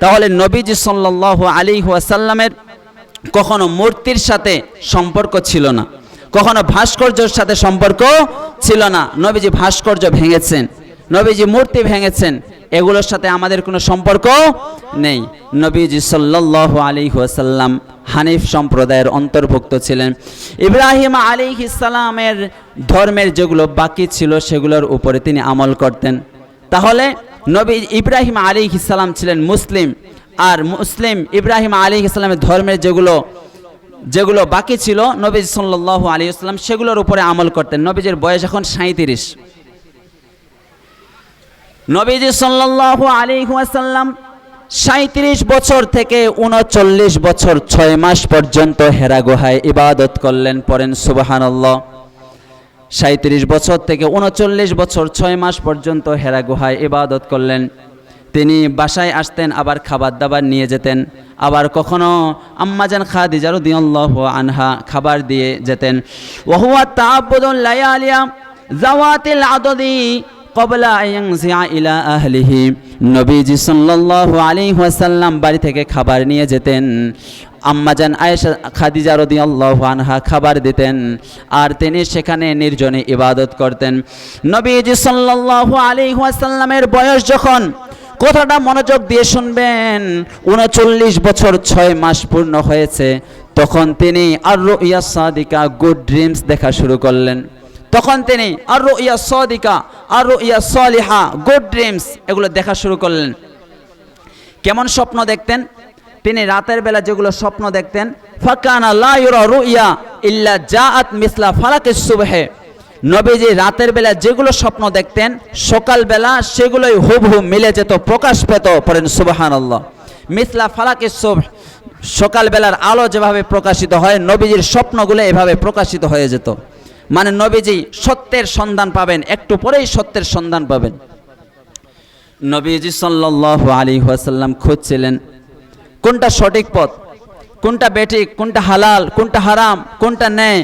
তাহলে নবীজি সাল্লাল্লাহু আলী ওয়াসাল্লামের কখনো মূর্তির সাথে সম্পর্ক ছিল না। কখনো ভাস্কর্যের সাথে সম্পর্ক ছিল না। নবীজি ভাস্কর্য ভেঙেছেন। নবীজি মূর্তি ভেঙেছেন। এগুলোর সাথে আমাদের কোনো সম্পর্ক নেই। নবীজি সাল্লাল্লাহু আলাইহি ওয়াসাল্লাম হানিফ সম্প্রদায়ের অন্তর্ভুক্ত ছিলেন। ইব্রাহিম আলাইহিস ইসলামের ধর্মের যেগুলো বাকি ছিল, সেগুলোর উপরে তিনি আমল করতেন। তাহলে নবী ইব্রাহিম আলাইহিস ইসলাম ছিলেন মুসলিম। আর মুসলিম ইব্রাহিম আলী ইসলামের ধর্মের যেগুলো যেগুলো বাকি ছিল, নবী সাল্লাহ আলী ইসলাম সেগুলোর উপরে আমল করতেন। নবীজির বয়স এখন সাঁত্রিশ নবীজি সাল্লাহ আলী ওয়াসাল্লাম সাঁত্রিশ বছর থেকে উনচল্লিশ বছর ছয় মাস পর্যন্ত হেরা গুহায় ইবাদত করলেন পরেন সুবাহানল্লাহ। সাঁত্রিশ বছর থেকে উনচল্লিশ বছর ছয় মাস পর্যন্ত হেরা গুহায় ইবাদত করলেন। তিনি বাসায় আসতেন, আবার খাবার দাবার নিয়ে যেতেন। আবার কখনো আম্মাজান খা রাদিয়াল্লাহু আনহা খাবার দিয়ে যেতেন। ওহুয়া তাআব্বুদুল লায়ালিয়া জাওয়াতিল আদদি কবলা ইয়ানজিআ ইলা আহলিহি। নবীজি সাল্লাল্লাহু আলাইহি ওয়াসাল্লাম বাড়ি থেকে খাবার নিয়ে যেতেন। আম্মাজান আয়েশা খাদিজা রাদিয়াল্লাহু আনহা খাবার দিতেন আর তিনি সেখানে নির্জনে ইবাদত করতেন। নবীজি সাল্লাল্লাহু আলাইহি ওয়াসাল্লামের বয়স যখন কথাটা মনোযোগ দিয়ে শুনবেন, উনচল্লিশ বছর ছয় মাস পূর্ণ হয়েছে, তখন তিনি আর ইয়া সাদিকা গুড ড্রিমস দেখা শুরু করলেন। তখন তিনি আর ইয়া সদিকা আর ইয়া সলিহা গুড ড্রিমস এগুলো দেখা শুরু করলেন। কেমন স্বপ্ন দেখতেন? তিনি রাতের বেলা যেগুলো স্বপ্ন দেখতেন, ফাকানা লা ইউরা রুইয়া ইল্লা জাআত মিসলা ফালাকিস সুবহে। নবীজি রাতের বেলা যেগুলো স্বপ্ন দেখতেন, সকালবেলা সেগুলোই হুবহু মিলে যেত, প্রকাশ পেত পড়েন সুবাহান আল্লাহ মিসলা ফালাকিস সুবহ, সকালবেলার আলো যেভাবে প্রকাশিত হয়, নবীজির স্বপ্নগুলো এভাবে প্রকাশিত হয়ে যেত। মানে নবীজি সত্যের সন্ধান পাবেন, একটু পরেই সত্যের সন্ধান পাবেন। নবীজি সাল্লাহ আলী ওয়াসাল্লাম খুঁজছিলেন, কোনটা সঠিক পথ, কোনটা বেঠিক, কোনটা হালাল, কোনটা হারাম, কোনটা ন্যায়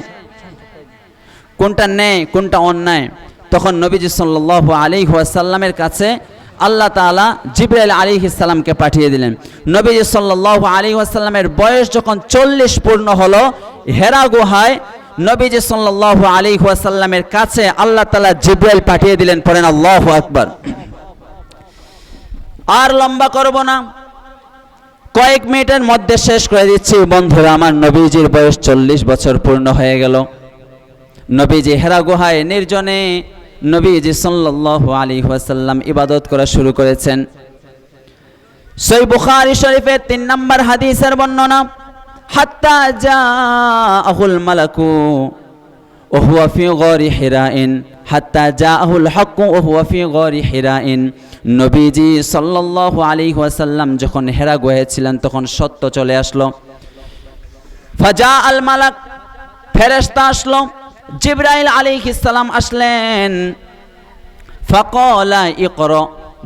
কোনটা ন্যায়, কোনটা অন্যায়। তখন নবীজি সাল্লাহ আলী ওয়াসাল্লামের কাছে আল্লাহ তালা জিব্রাইল আলী ইসাল্লামকে পাঠিয়ে দিলেন। নবীজি সাল্লাহ আলী ওয়াসাল্লামের বয়স যখন চল্লিশ পূর্ণ হলো, হেরা গুহায় নবীজি সাল্লাহ আলী ওয়াসাল্লামের কাছে আল্লাহ তালা জিব্রাইল পাঠিয়ে দিলেন, পড়েন আল্লাহ আকবর। আর লম্বা করব না। কয়েক মিনিটের মধ্যে শেষ করে দিচ্ছি। বন্ধুরা, আমার নবীজির বয়স চল্লিশ বছর পূর্ণ হয়ে গেল। নবীজি হেরা গুহায়, নির্জনে নবীজি সাল্লাল্লাহু আলী ওয়াসাল্লাম ইবাদত করা শুরু করেছেন। সই বুখারি শরীফের তিন নম্বর হাদিসের বর্ণনা হাত্তা আহুল মালাকু আহুল নবীজি যখন হেরা গয়েছিলেন তখন সত্য চলে আসলো। ফাজা আল মালাক ফেরেস্তা আসলো। জিব্রাইল আলী ইসালাম আসলেন। ফকলা ইকর।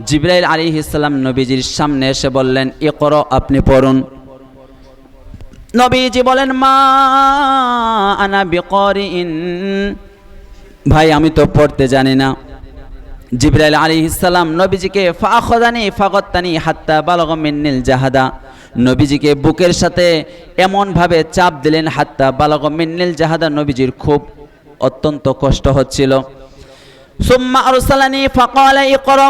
জিব্রাইল আলী ইসলাম নবীজির সামনে এসে বললেন এ করো আপনি পড়ুন। নবীজি বলেন, মা আনা বিকরিন। ভাই, আমি তো পড়তে জানি না। জিব্রাইল আলী ইসালাম নবীজিকে, ফাখদানি ফাগত্তানি হাত্তা বালগ মিন্নিল জাহাদা। নবীজিকে বুকের সাথে এমনভাবে চাপ দিলেন, হাত্তা বালগ মিন্নিল জাহাদা। নবীজির খুব অত্যন্ত কষ্ট হচ্ছিল। সুম্মা আরসালানি ফাকালা ইকরা।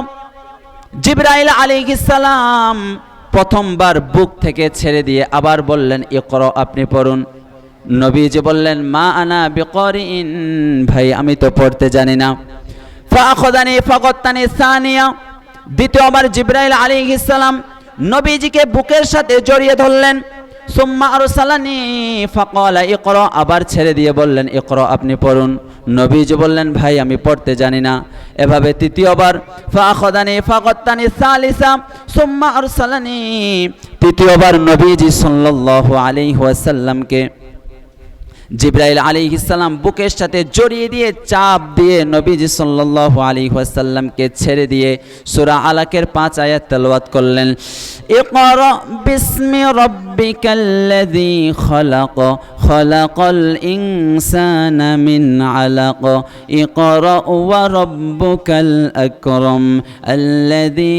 জিব্রাইল আলাইহিস সালাম প্রথমবার বুক থেকে ছেড়ে দিয়ে আবার বললেন, ইকর, আপনি পড়ুন। নবীজি বললেন, মা আনা বিকরিন ভাই, আমি তো পড়তে জানি না। ফাখদানি ফাকত্তানি সানিয়া, দ্বিতীয়বার জিব্রাইল আলী ইসলাম নবীজিকে বুকের সাথে জড়িয়ে ধরলেন। সুম্মা আরসালানি, ফাকালা, ইকর, আবার ছেড়ে দিয়ে বললেন, ইকর, আপনি পড়ুন। নবীজ বললেন, ভাই, আমি পড়তে জানি না। এভাবে তৃতীয়বার ফাখদানি ফাকত্তানি সালিসা। সুম্মা আরসালানি, তৃতীয়বার নবীজি সাল্লাল্লাহু আলাইহি ওয়াসাল্লামকে জিব্রাইল আলী ইসলাম বুকের সাথে জড়িয়ে দিয়ে চাপ দিয়ে নবীজি সাল্লাহ আলী ওয়াসাল্লামকে ছেড়ে দিয়ে সুরা আলাকের পাঁচ আয়াত তেলাওয়াত করলেন। ইকরা বিসমি রব্বিকাল্লাযী খলাক, খলাকাল ইনসানা মিন আলাক। ইকরা ওয়া রব্বুকাল আকরাম, আল্লাযী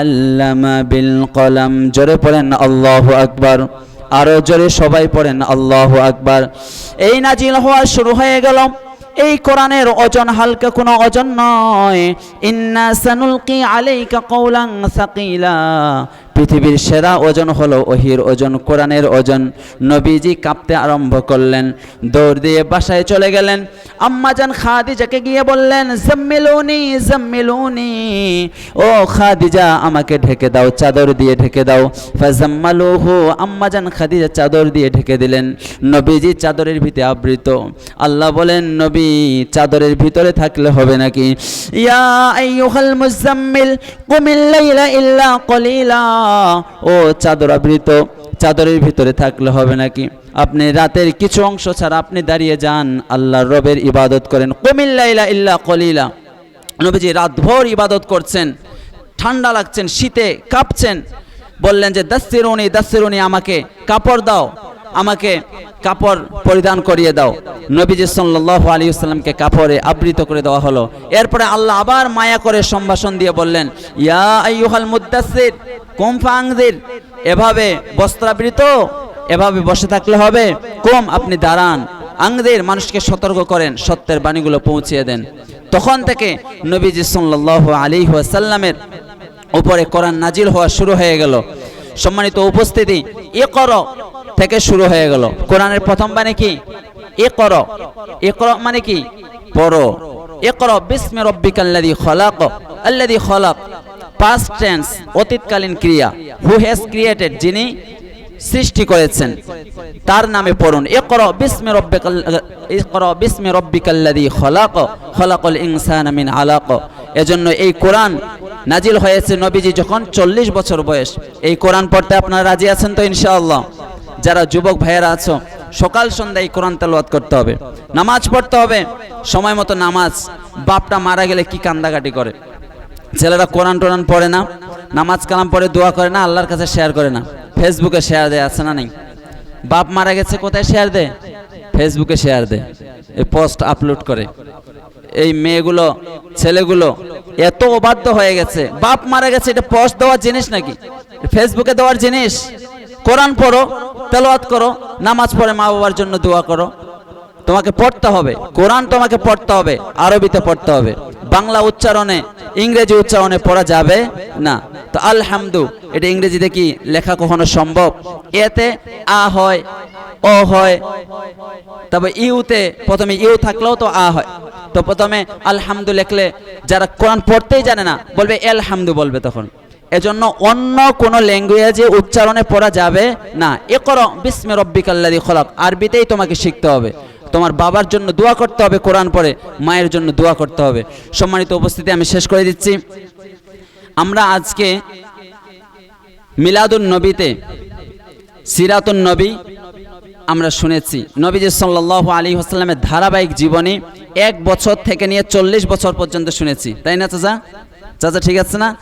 আল্লামা বিল কলম। জোরে পড়েন আল্লাহু আকবার। আরও জোরে সবাই পড়েন, আল্লাহ আকবার। এই নাজিল হওয়া শুরু হয়ে গেল। এই কোরআনের ওজন হালকা কোনো ওজন নয়। ইন্না সানুলকি আলাইকা কওলান সাকিলা। পৃথিবীর সেরা ওজন হলো ওহির ওজন, কোরআনের ওজন। নবীজি কাঁপতে আরম্ভ করলেন, দৌড় দিয়ে বাসায় চলে গেলেন। আম্মাজান খাদিজাকে গিয়ে বললেন, জাম্মিলুনি জাম্মিলুনি, ও খাদিজা, আমাকে ঢেকে দাও, চাদর দিয়ে ঢেকে দাও। ফাজাম্মালুহু আম্মাজান খাদিজা চাদর দিয়ে ঢেকে দিলেন। নবীজি চাদরের ভিতরে আবৃত। আল্লাহ বলেন, নবী, চাদরের ভিতরে থাকলে হবে নাকি? ইয়া আইয়ুহাল মুজাম্মিল, কুমিল লাইলা ইল্লা কলিলা। ও চাদর আবৃত, চাদরের ভিতরে থাকলে হবে নাকি? আপনি রাতের কিছু অংশ ছাড়া আপনি দাঁড়িয়ে যান, আল্লাহর রবের ইবাদত করেন। কুমিল লাইলা ইল্লা কলিলা। নবীজি রাতভর ইবাদত করছেন, ঠান্ডা লাগছেন, শীতে কাঁপছেন। বললেন যে দাসিরুনি দাসিরুনি আমাকে, কাপড় দাও, আমাকে কাপড় পরিধান করিয়ে দাও। নবীজি সাল্লাল্লাহু আলী আসসালামকে কাপড়ে আবৃত করে দেওয়া হলো। এরপরে আল্লাহ আবার মায়া করে সম্ভাষণ দিয়ে বললেন, ইয়া আইয়ুহাল মুদ্দাসির কুম ফাংজির, এভাবে বস্ত্রাবৃত, এভাবে বসে থাকলে হবে। কম, আপনি দাঁড়ান। আংদের মানুষকে সতর্ক করেন, সত্যের বাণীগুলো পৌঁছিয়ে দেন। তখন থেকে নবীজি সাল্লাল্লাহু আলাইহি ওয়াসাল্লামের উপরে কোরআন নাজিল হওয়া শুরু হয়ে গেল। সম্মানিত উপস্থিতি এ কর থেকে শুরু হয়ে গেল। কোরআনের প্রথম মানে কি? এ কর এ কর মানে কি? পড়ো। এ কর বিস্মে রব্বিকাল্লাদি খলাক। আল্লাদি খলাক। পাস্ট টেন্স অতীতকালীন ক্রিয়া। হু হ্যাজ ক্রিয়েটেড যিনি সৃষ্টি করেছেন। তার নামে পড়ুন। ইকর, বিস্মি রব্বিকাল ইকর, বিস্মি রব্বিকাল্লাযী খলাক। খলাকাল ইনসানা মিন আলাক। এজন্য এই কোরআন নাজিল হয়েছে নবীজি যখন চল্লিশ বছর বয়স। এই কোরআন পড়তে আপনারা রাজি আছেন তো ইনশাআল্লাহ? যারা যুবক ভাইয়েরা আছো, সকাল সন্ধ্যায় কোরআন তেলাওয়াত করতে হবে। নামাজ পড়তে হবে, সময় মতো নামাজ। বাপটা মারা গেলে কি কান্দাকাটি করে? ছেলেরা কোরআন টোরান পড়ে না, নামাজ কালাম পড়ে দোয়া করে না, আল্লাহর কাছে শেয়ার করে না। ফেসবুকে শেয়ার দেয়, আছে না নেই? বাপ মারা গেছে, কোথায় শেয়ার দেয়? ফেসবুকে শেয়ার দেয়। এই পোস্ট আপলোড করে। এই মেয়েগুলো, ছেলেগুলো এত অবাধ্য হয়ে গেছে। বাপ মারা গেছে, এটা পোস্ট দেওয়ার জিনিস নাকি? ফেসবুকে দেওয়ার জিনিস? কোরআন পড়ো, তেলাওয়াত করো, নামাজ পড়ে মা বাবার জন্য দোয়া করো। তোমাকে পড়তে হবে, কোরআন তোমাকে পড়তে হবে, আরবিতে পড়তে হবে। বাংলা উচ্চারণে, ইংরেজি উচ্চারণে পড়া যাবে না। তো আলহামদু, এটা ইংরেজিতে কি লেখা কখনো সম্ভব? এতে আ হয় ও হয়, তবে ইউতে, প্রথমে ইউ থাকলেও তো আ হয়। তো প্রথমে আলহামদু লেখলে যারা কোরআন পড়তেই জানে না, বলবে এলহামদু বলবে তখন। এজন্য অন্য কোনো ল্যাঙ্গুয়েজে উচ্চারণে পড়া যাবে না। এ করো বিস্মে রব্বিকাল্লাদি খলাক। আরবিতেই তোমাকে শিখতে হবে। তোমার বাবার জন্য দোয়া করতে হবে কোরআন পরে মায়ের জন্য দোয়া করতে হবে। সম্মানিত উপস্থিতি আমি শেষ করে দিচ্ছি। আমরা আজকে মিলাদুন নবীতে সিরাতুন নবী আমরা শুনেছি। নবীজি সাল্লাল্লাহু আলী হাসলামের ধারাবাহিক জীবনী এক বছর থেকে নিয়ে চল্লিশ বছর পর্যন্ত শুনেছি। তাই না চাচা? চাচা ঠিক আছে না?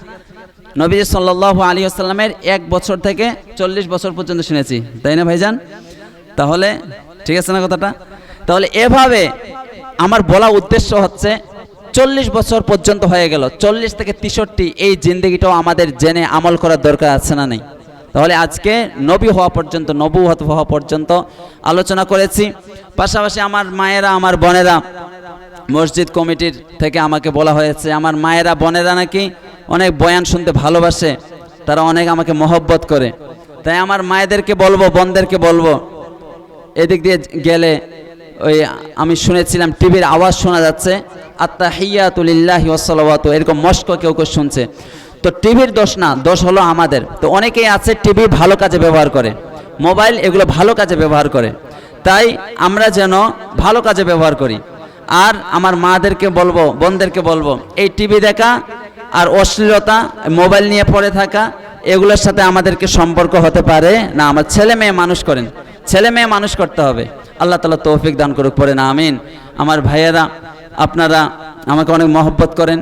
নবীজি সাল্লাল্লাহু আলী আসাল্লামের এক বছর থেকে চল্লিশ বছর পর্যন্ত শুনেছি। তাই না ভাইজান? তাহলে, ঠিক আছে না কথাটা? তাহলে এভাবে আমার বলা উদ্দেশ্য হচ্ছে, চল্লিশ বছর পর্যন্ত হয়ে গেল। চল্লিশ থেকে তেষট্টি এই জিন্দগিটাও আমাদের জেনে আমল করার দরকার আছে না নেই? তাহলে আজকে নবী হওয়া পর্যন্ত নবুহত হওয়া পর্যন্ত আলোচনা করেছি। পাশাপাশি আমার মায়েরা, আমার বোনেরা, মসজিদ কমিটির থেকে আমাকে বলা হয়েছে, আমার মায়েরা, বোনেরা নাকি অনেক বয়ান শুনতে ভালোবাসে, তারা অনেক আমাকে মহব্বত করে। তাই আমার মায়েদেরকে বলব, বোনদেরকে বলব, এদিক দিয়ে গেলে ওই আমি শুনেছিলাম টিভির আওয়াজ শোনা যাচ্ছে আত্মা হিয়াতুলিল্লাহি ওসলাওয়াত এরকম মস্ক কেউ কেউ শুনছে। তো টিভির দোষ না, দোষ হলো আমাদের। তো অনেকেই আছে টিভি ভালো কাজে ব্যবহার করে, মোবাইল এগুলো ভালো কাজে ব্যবহার করে। তাই আমরা যেন ভালো কাজে ব্যবহার করি। আর আমার মাদেরকে বলব, বোনদেরকে বলব, এই টিভি দেখা আর অশ্লীলতা, মোবাইল নিয়ে পড়ে থাকা, এগুলোর সাথে আমাদেরকে সম্পর্ক হতে পারে। না, আমার ছেলে মেয়ে মানুষ করেন। ছেলে মেয়ে মানুষ করতে হবে। আল্লাহ তালা তৌফিক দান করুক পড়েন আমিন। আমার ভাইয়েরা, আপনারা আমাকে অনেক মহব্বত করেন।